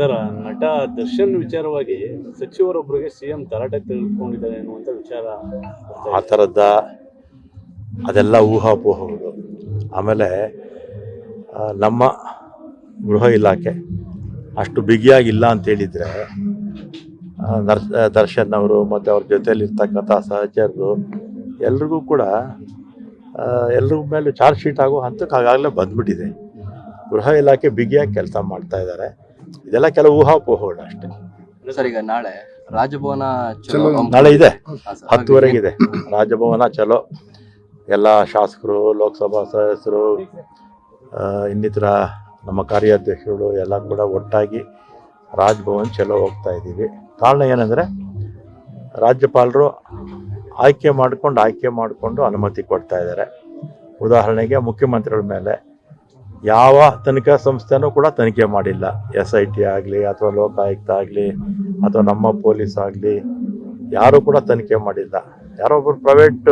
Sir ನಟ ದರ್ಶನ್ ವಿಚಾರವಾಗಿ ಸಚಿವರೊಬ್ಬರಿಗೆ CM ತರಾಟೆ ತೆಗೆದುಕೊಂಡಿದ್ದಾರೆ ಅನ್ನುವಂಥ ವಿಚಾರ ಆ. ಥರದ ಅದೆಲ್ಲ ಊಹಾಪೋಹಗಳು. ಆಮೇಲೆ ಆ, ನಮ್ಮ ಗೃಹ ಇಲಾಖೆ ಅಷ್ಟು ಬಿಗಿಯಾಗಿಲ್ಲ ಅಂತ ಹೇಳಿದರೆ ನರ್ ದರ್ಶನ್ ಅವರು ಮತ್ತು ಅವ್ರ ಜೊತೆಯಲ್ಲಿ ಇರ್ತಕ್ಕಂಥ ಸಹಚರರು ಎಲ್ರಿಗೂ ಕೂಡ ಆ, ಎಲ್ರ ಮೇಲೆ ಚಾರ್ಜ್ ಶೀಟ್ ಆಗೋ ಹಂತಕ್ಕೆ ಆಗಾಗಲೇ ಬಂದ್ಬಿಟ್ಟಿದೆ. ಗೃಹ ಇಲಾಖೆ ಬಿಗಿಯಾಗಿ ಕೆಲಸ ಮಾಡ್ತಾ ಇದ್ದಾರೆ. ಇದೆಲ್ಲ ಕೆಲವು ಊಹಾಪೋಹಗಳು ಅಷ್ಟೇ. ಸರ್ ಈಗ ನಾಳೆ ರಾಜಭವನ ಚಲೋ. ನಾಳೆ ಇದೆ. ಹತ್ತುವರೆಗೆ ಇದೆ. ಹತ್ತುವರೆಗಿದೆ ರಾಜಭವನ ಚಲೋ. ಎಲ್ಲ ಶಾಸಕರು ಲೋಕಸಭಾ ಸದಸ್ಯರು ಇನ್ನಿತರ ನಮ್ಮ ಕಾರ್ಯಾಧ್ಯಕ್ಷರು ಎಲ್ಲ ಕೂಡ ಒಟ್ಟಾಗಿ ರಾಜಭವನ್ ಚಲೋ ಹೋಗ್ತಾ ಇದ್ದೀವಿ. ಕಾರಣ ಏನಂದರೆ ರಾಜ್ಯಪಾಲರು ಆಯ್ಕೆ ಮಾಡ್ಕೊಂಡು ಆಯ್ಕೆ ಮಾಡಿಕೊಂಡು ಅನುಮತಿ ಕೊಡ್ತಾ ಇದ್ದಾರೆ. ಉದಾಹರಣೆಗೆ ಮುಖ್ಯಮಂತ್ರಿಗಳ ಮೇಲೆ ಯಾವ ತನಿಖಾ ಸಂಸ್ಥೆನೂ ಕೂಡ ತನಿಖೆ ಮಾಡಿಲ್ಲ. ಎಸ್ ಐ ಟಿ ಆಗಲಿ ಅಥವಾ ಲೋಕಾಯುಕ್ತ ಆಗಲಿ ಅಥವಾ ನಮ್ಮ ಪೊಲೀಸ್ ಆಗಲಿ ಯಾರೂ ಕೂಡ ತನಿಖೆ ಮಾಡಿಲ್ಲ. ಯಾರೋ ಒಬ್ಬರು ಪ್ರೈವೇಟ್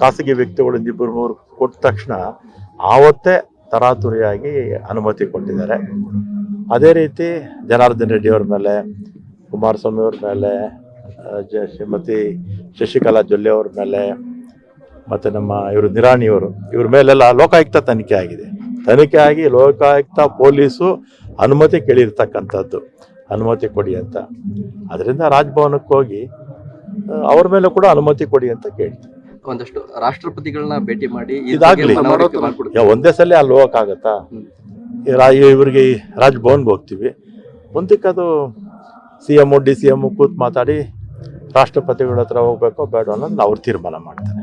ಖಾಸಗಿ ವ್ಯಕ್ತಿಗಳು ಇಬ್ಬರು ಮೂರು ಕೊಟ್ಟ ತಕ್ಷಣ ಆವತ್ತೇ ತರಾತುರಿಯಾಗಿ ಅನುಮತಿ ಕೊಟ್ಟಿದ್ದಾರೆ. ಅದೇ ರೀತಿ ಜನಾರ್ದನ್ ರೆಡ್ಡಿ ಅವ್ರ ಮೇಲೆ, ಕುಮಾರಸ್ವಾಮಿ ಅವ್ರ ಮೇಲೆ ಶ್ರೀಮತಿ ಶಶಿಕಲಾ ಜೊಲ್ಲೆ ಅವ್ರ ಮೇಲೆ ಮತ್ತು ನಮ್ಮ ಇವರು ನಿರಾಣಿಯವರು ಇವ್ರ ಮೇಲೆಲ್ಲ ಲೋಕಾಯುಕ್ತ ತನಿಖೆ ಆಗಿದೆ. ತನಿಖೆ ಆಗಿ ಲೋಕಾಯುಕ್ತ ಪೊಲೀಸು ಅನುಮತಿ ಕೇಳಿರ್ತಕ್ಕಂಥದ್ದು. ಅನುಮತಿ ಕೊಡಿ ಅಂತ. ಅದರಿಂದ ರಾಜಭವನಕ್ಕೆ ಹೋಗಿ ಅವ್ರ ಮೇಲೆ ಕೂಡ ಅನುಮತಿ ಕೊಡಿ ಅಂತ ಕೇಳಿ ಒಂದಷ್ಟು ರಾಷ್ಟ್ರಪತಿಗಳನ್ನ ಭೇಟಿ ಮಾಡಿ ಇದಾಗಲಿ. ಒಂದೇ ಸಲ ಅಲ್ಲಿ ಹೋಗೋಕ್ಕಾಗತ್ತಾ? ಇವ್ರಿಗೆ ಈ ಇವರಿಗೆ ರಾಜಭವನ್ಗೆ ಹೋಗ್ತೀವಿ. ಮುಂದಕ್ಕೆ ಅದು C M D C M ಕೂತ್ ಮಾತಾಡಿ ರಾಷ್ಟ್ರಪತಿಗಳ ಹತ್ರ ಹೋಗ್ಬೇಕೋ ಬೇಡ ಅನ್ನೋದು ಅವ್ರು ತೀರ್ಮಾನ ಮಾಡ್ತಾರೆ.